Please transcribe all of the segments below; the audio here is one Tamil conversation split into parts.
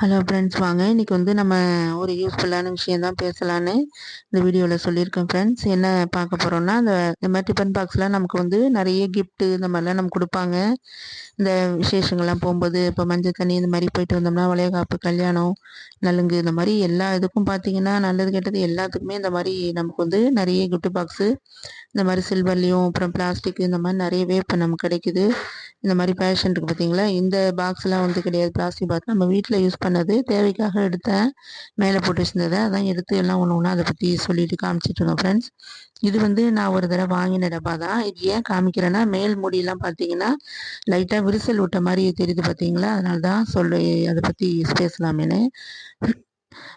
ஹலோ ஃப்ரெண்ட்ஸ் வாங்க. இன்றைக்கி வந்து நம்ம ஒரு யூஸ்ஃபுல்லான விஷயம் தான் பேசலான்னு இந்த வீடியோவில் சொல்லியிருக்கேன் ஃப்ரெண்ட்ஸ் என்ன பார்க்க போகிறோம்னா இந்த இந்த மாதிரி டிஃபன் பாக்ஸ்லாம் நமக்கு வந்து நிறைய கிஃப்ட்டு இந்த மாதிரிலாம் நமக்கு கொடுப்பாங்க. இந்த விசேஷங்கள்லாம் போகும்போது இப்போ மஞ்சள் தண்ணி இந்த மாதிரி போயிட்டு வந்தோம்னா வளையகாப்பு கல்யாணம் நலுங்கு இந்த மாதிரி எல்லா இதுக்கும் பார்த்தீங்கன்னா நல்லது கெட்டது எல்லாத்துக்குமே இந்த மாதிரி நமக்கு வந்து நிறைய கிஃப்ட் பாக்ஸு இந்த மாதிரி சில்வர்லேயும் அப்புறம் பிளாஸ்டிக் இந்த மாதிரி நிறையவே இப்போ நமக்கு கிடைக்குது. இந்த மாதிரி பேஷன் இருக்குது பார்த்தீங்களா இந்த பாக்ஸ்லாம் வந்து கிடையாது. பிளாஸ்டிக் பாக்ஸ் நம்ம வீட்டில் யூஸ் பண்ணது தேவைக்காக எடுத்தேன். மேலே போட்டு வச்சிருந்ததை. அதான் எடுத்து எல்லாம் ஒன்று ஒன்று அதை பற்றி சொல்லிட்டு காமிச்சிட்ருங்க ஃப்ரெண்ட்ஸ் இது வந்து நான் ஒரு தடவை வாங்கின டப்பா தான். இது ஏன் காமிக்கிறேன்னா மேல் முடியெல்லாம் பார்த்தீங்கன்னா லைட்டாக விரிசல் விட்ட மாதிரி தெரியுது பார்த்தீங்களா அதனால தான் சொல்லி அதை பற்றி பேசலாமேனு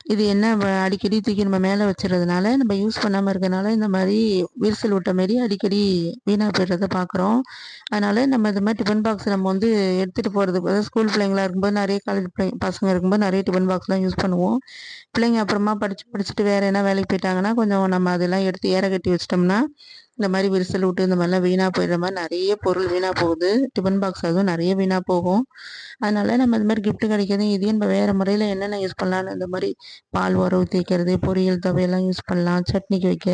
இது என்ன அடிக்கடி தூக்கி நம்ம மேலே வச்சுறதுனால நம்ம யூஸ் பண்ணாமல் இருக்கிறதுனால இந்த மாதிரி விரிசல் விட்ட மாரி அடிக்கடி வீணாக போயிடுறத பார்க்குறோம் அதனால் நம்ம இது மாதிரி டிஃபன் பாக்ஸ் நம்ம வந்து எடுத்துகிட்டு போகிறது அதாவது ஸ்கூல் பிள்ளைங்களா இருக்கும்போது நிறைய காலேஜ் பிள்ளை பசங்க இருக்கும்போது நிறைய டிஃபன் பாக்ஸ்லாம் யூஸ் பண்ணுவோம். பிள்ளைங்க அப்புறமா படித்து படிச்சுட்டு வேறு என்ன வேலைக்கு போயிட்டாங்கன்னா கொஞ்சம் நம்ம அதெல்லாம் எடுத்து ஏற கட்டி வச்சிட்டோம்னா இந்த மாதிரி விரிசல் விட்டு இந்த மாதிரிலாம் வீணாக போயிடுற மாதிரி நிறைய பொருள் வீணாக போகுது. டிஃபன் பாக்ஸ் அதுவும் நிறைய வீணாக போகும். அதனால நம்ம இந்த மாதிரி கிஃப்ட் கிடைக்கிறது இதே நம்ம வேறு முறையில் என்னென்ன யூஸ் பண்ணலான்னு இந்த மாதிரி பால் உறவு தேய்க்கிறது பொரியல் துவையெல்லாம் யூஸ் பண்ணலாம் சட்னிக்கு வைக்க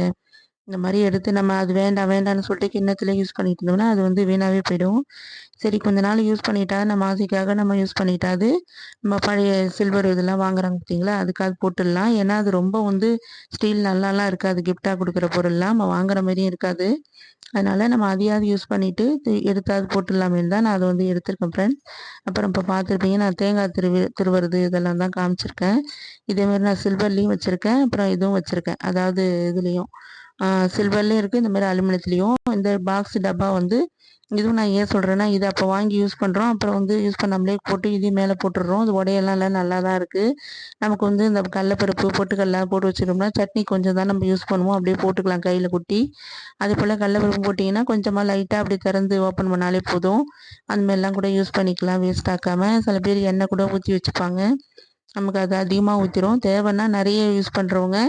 இந்த மாதிரி எடுத்து நம்ம அது வேண்டாம் வேண்டாம்னு சொல்லிட்டு கிண்ணத்தில் யூஸ் பண்ணிட்டு இருந்தோம்னா அது வந்து வீணாகவே போயிடும். சரி கொஞ்ச நாள் யூஸ் பண்ணிட்டா நம்ம ஆசைக்காக நம்ம யூஸ் பண்ணிட்டாது நம்ம பழைய சில்வர் இதெல்லாம் வாங்குறாங்க பார்த்தீங்களா அதுக்காக போட்டுடலாம். ஏன்னா அது ரொம்ப வந்து ஸ்டீல் நல்லாலாம் இருக்காது கிஃப்டாக கொடுக்குற பொருள்லாம் நம்ம வாங்குற மாதிரியும் இருக்காது. அதனால் நம்ம அதையாவது யூஸ் பண்ணிவிட்டு எடுத்தாவது போட்டுடலாமே தான் நான் அதை வந்து எடுத்திருக்கேன் ஃப்ரெண்ட்ஸ் அப்புறம் இப்போ பார்த்துருப்பீங்க நான் தேங்காய் திருவி திருவருது இதெல்லாம் தான் காமிச்சிருக்கேன். இதேமாதிரி நான் சில்வர்லேயும் வச்சுருக்கேன் அப்புறம் இதுவும் வச்சுருக்கேன். அதாவது இதுலேயும் சில்வர்லேயும் இருக்குது இந்த மாதிரி அலுமினியத்துலேயும். இந்த பாக்ஸ் டப்பா வந்து இதுவும் நான் ஏன் சொல்கிறேன்னா இதை அப்போ வாங்கி யூஸ் பண்ணுறோம் அப்புறம் வந்து யூஸ் பண்ணாமலே போட்டு இதையும் மேலே போட்டுடுறோம். அது உடையெல்லாம் இல்லை நல்லா தான் இருக்குது நமக்கு வந்து இந்த கடலப்பருப்பு பொட்டுக்கடல போட்டு வச்சுட்டோம்னா சட்னி கொஞ்சம் தான் நம்ம யூஸ் பண்ணுவோம். அப்படியே போட்டுக்கலாம் கையில் குட்டி. அதே போல் கடலப்பருப்பு போட்டிங்கன்னா கொஞ்சமாக லைட்டாக அப்படி திறந்து ஓப்பன் பண்ணாலே போதும். அந்தமாரிலாம் கூட யூஸ் பண்ணிக்கலாம் வேஸ்ட் ஆக்காமல் சில பேர் எண்ணெய் கூட ஊற்றி வச்சுப்பாங்க. நமக்கு அது அதிகமாக ஊற்றிடும் தேவைன்னா நிறைய யூஸ் பண்ணுறவங்க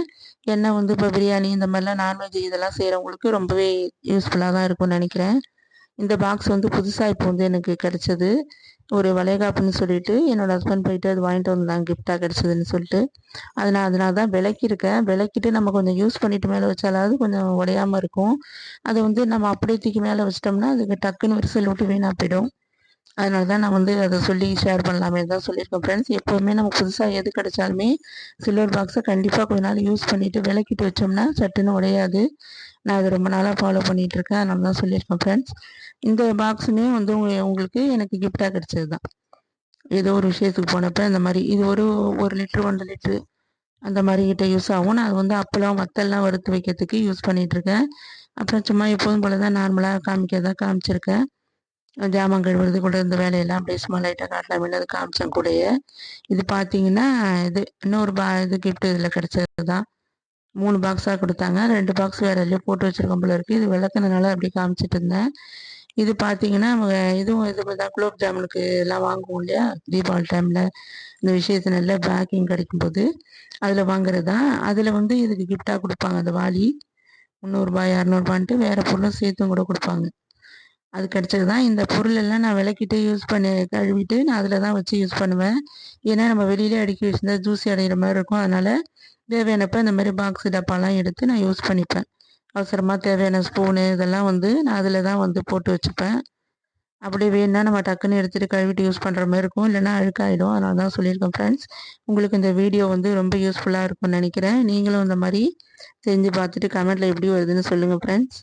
எண்ணெய் வந்து இப்போ பிரியாணி இந்த மாதிரிலாம் நான்வெஜ் இதெல்லாம் செய்கிறவங்களுக்கு ரொம்பவே யூஸ்ஃபுல்லாக தான் இருக்கும்னு நினைக்கிறேன். இந்த பாக்ஸ் வந்து புதுசாக இப்போ வந்து எனக்கு கிடச்சது. ஒரு வளைகாப்புன்னு சொல்லிட்டு என்னோடய ஹஸ்பண்ட் போயிட்டு அது வாங்கிட்டு வந்தாங்க கிஃப்டாக கிடச்சதுன்னு சொல்லிட்டு. அது நான் அதனால தான் விளக்கியிருக்கேன். விளக்கிட்டு நம்ம கொஞ்சம் யூஸ் பண்ணிட்டு மேலே வச்சாலாவது கொஞ்சம் உடையாமல் இருக்கும். அதை வந்து நம்ம அப்படியே தூக்கி மேலே வச்சிட்டோம்னா அதுக்கு டக்குன்னு விரிசல் விட்டு வீணாக போயிடும். அதனால தான் நான் வந்து அதை சொல்லி ஷேர் பண்ணலாமே தான் சொல்லியிருக்கேன் ஃப்ரெண்ட்ஸ் எப்போவுமே நமக்கு புதுசாக எது கிடைச்சாலுமே சில்வர் பாக்ஸை கண்டிப்பாக கொஞ்ச நாள் யூஸ் பண்ணிவிட்டு விளக்கிட்டு வச்சோம்னா சட்டுன்னு உடையாது. நான் அதை ரொம்ப நாளாக ஃபாலோ பண்ணிகிட்ருக்கேன் அதனால தான் சொல்லியிருக்கேன் ஃப்ரெண்ட்ஸ் இந்த பாக்ஸுமே வந்து உங்களுக்கு எனக்கு கிஃப்டாக கிடச்சது தான் ஏதோ ஒரு விஷயத்துக்கு போனப்போ இந்த மாதிரி இது ஒரு ஒரு லிட்ரு ஒன்றரை லிட்ரு அந்த மாதிரி கிட்ட யூஸ் ஆகும். நான் அது வந்து அப்பளம் வத்தல்லாம் வறுத்து வைக்கிறதுக்கு யூஸ் பண்ணிகிட்ருக்கேன் அப்புறம் சும்மா எப்போதும் போல தான் நார்மலாக காமிக்கிறதா காமிச்சிருக்கேன். ஜாமான் கழுவுறது கூட இந்த வேலையெல்லாம் அப்படியே சும்மா லைட்டாக காட்டலாமே அது காமிச்சேன் கூடயே. இது பார்த்தீங்கன்னா இது இன்னொரு பா இது கிஃப்ட் இதில் கிடச்சது தான் மூணு பாக்ஸாக கொடுத்தாங்க. ரெண்டு பாக்ஸ் வேறு எல்லாம் போட்டு வச்சுருக்கோம் போல இருக்குது இது விளக்குனதுனால அப்படி காமிச்சிட்டு இருந்தேன். இது பார்த்தீங்கன்னா இதுவும் இது தான் குலோப் ஜாமுனுக்கு எல்லாம் வாங்குவோம் இல்லையா? தீபாவளி டைமில் இந்த விஷயத்து நல்ல பேக்கிங் கிடைக்கும்போது அதில் வாங்குறது? தான் அதில் வந்து இதுக்கு கிஃப்டாக கொடுப்பாங்க அந்த வாலி முந்நூறுரூபா இரநூறுபான்ட்டு வேறு பொருளும் சேர்த்தும் கூட கொடுப்பாங்க. அது கிடச்சது தான் இந்த பொருள் எல்லாம் நான் விளக்கிட்டு யூஸ் பண்ணி கழுவிட்டு நான் அதில் தான் வச்சு யூஸ் பண்ணுவேன். ஏன்னா நம்ம வெளியிலே அடுக்கி வச்சுருந்தா ஜூஸி அடைகிற மாதிரி இருக்கும். அதனால் தேவையானப்போ இந்த மாதிரி பாக்ஸ் டப்பாலாம் எடுத்து நான் யூஸ் பண்ணிப்பேன். அவசரமாக தேவையான ஸ்பூனு இதெல்லாம் வந்து நான் அதில் தான் வந்து போட்டு வச்சுப்பேன். அப்படி வேணுன்னா நம்ம டக்குன்னு எடுத்துகிட்டு கழுவிட்டு யூஸ் பண்ணுற மாதிரி இருக்கும். இல்லைனா அழுக்காயிடும். அதனால தான் சொல்லியிருக்கேன் ஃப்ரெண்ட்ஸ் உங்களுக்கு இந்த வீடியோ வந்து ரொம்ப யூஸ்ஃபுல்லாக இருக்கும்னு நினைக்கிறேன். நீங்களும் இந்த மாதிரி செஞ்சு பார்த்துட்டு கமெண்ட்டில் எப்படி வருதுன்னு சொல்லுங்கள் ஃப்ரெண்ட்ஸ்